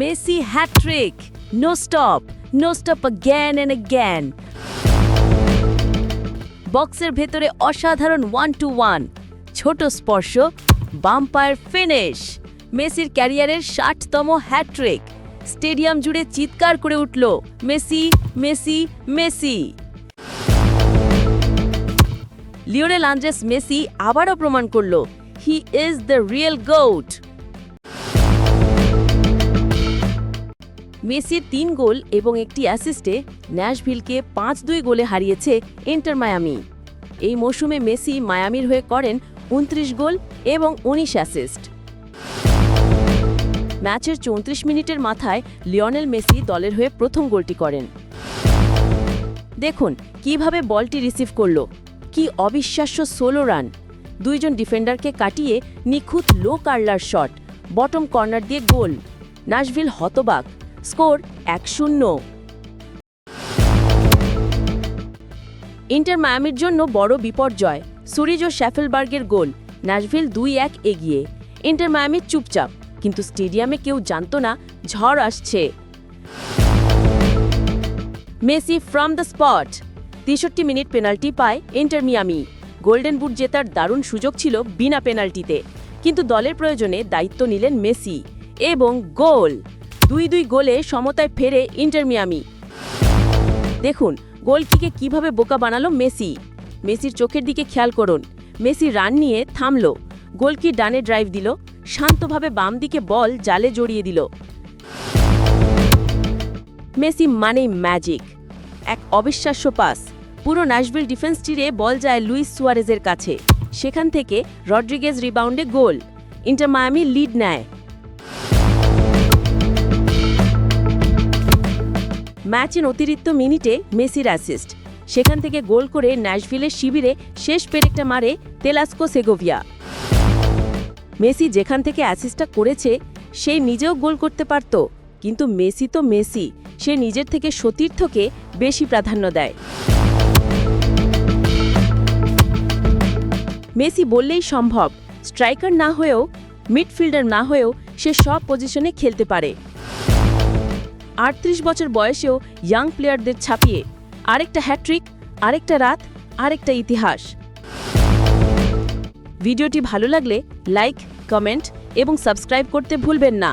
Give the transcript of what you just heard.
Messi hat trick. No stop. No stop again and again. বক্সের ভেতরে অসাধারণ one two one ছোট স্পর্শ, বাম্পায়ার ফিনিশ মেসির ক্যারিয়ারের ষাটতম হ্যাট্রিক স্টেডিয়াম জুড়ে চিৎকার করে উঠল, Messi Messi Messi Lionel Andres Messi আবারও প্রমাণ করল he is the real GOAT মেসির তিন গোল এবং একটি অ্যাসিস্টে ন্যাশভিলকে পাঁচ দুই গোলে হারিয়েছে ইন্টার মায়ামি। এই মৌসুমে মেসি মায়ামির হয়ে করেন উনত্রিশ গোল এবং উনিশ অ্যাসিস্ট। ম্যাচের চৌত্রিশ মিনিটের মাথায় লিওনেল মেসি দলের হয়ে প্রথম গোলটি করেন। দেখুন, কীভাবে বলটি রিসিভ করল। কি অবিশ্বাস্য সোলো রান। দুইজন ডিফেন্ডারকে কাটিয়ে নিখুঁত low curler shot, bottom corner দিয়ে গোল। নাশভিল হতবাক। স্কোর এক শূন্য। ইন্টার মায়ামির জন্য বড় বিপর্যয়, সুরিজ ও শ্যাফেলবার্গের গোল ন্যাশভিল দুই এক এগিয়ে। ইন্টার মায়ামির চুপচাপ, কিন্তু স্টেডিয়ামে কেউ জানত না, ঝড় আসছে। মেসি ফ্রম দ্য স্পট, তেষট্টি মিনিট পেনাল্টি পায় ইন্টার মিয়ামি। গোল্ডেন বুট জেতার দারুণ সুযোগ ছিল বিনা পেনাল্টিতে, কিন্তু দলের প্রয়োজনে দায়িত্ব নিলেন মেসি, এবং গোল। দুই দুই গোলে সমতায় ফেরে ইন্টার মিয়ামি। দেখুন, গোলকিকে কীভাবে বোকা বানালো মেসি। মেসির চোখের দিকে খেয়াল করুন। মেসি রান নিয়ে থামল। গোলকি ডানে ড্রাইভ দিল, শান্তভাবে বাম দিকে বল জালে জড়িয়ে দিল। মেসি মানেই ম্যাজিক। এক অবিশ্বাস্য পাস। পুরো ন্যাশভিল ডিফেন্স টিরে বল যায় লুইস সুয়ারেজের কাছে। সেখান থেকে রড্রিগেজ রিবাউন্ডে গোল। ইন্টার মায়ামি লিড নেয়। ম্যাচের অতিরিক্ত মিনিটে মেসির অ্যাসিস্ট সেখান থেকে গোল করে ন্যাশভিলের শিবিরে শেষ পেরেকটা মারে তেলাস্কো সেগোভিয়া। মেসি যেখান থেকে অ্যাসিস্টটা করেছে, সে নিজেও গোল করতে পারত, কিন্তু মেসি তো মেসি, সে নিজের থেকে সতীর্থকে বেশি প্রাধান্য দেয়। মেসি বললেই সম্ভব, স্ট্রাইকার না হয়েও, মিডফিল্ডার না হয়েও সে সব পজিশনে খেলতে পারে। আটত্রিশ বছর বয়সেও ইয়াং প্লেয়ারদের ছাপিয়ে আরেকটা হ্যাট্রিক আরেকটা রাত, আরেকটা ইতিহাস। ভিডিওটি ভালো লাগলে লাইক কমেন্ট এবং সাবস্ক্রাইব করতে ভুলবেন না।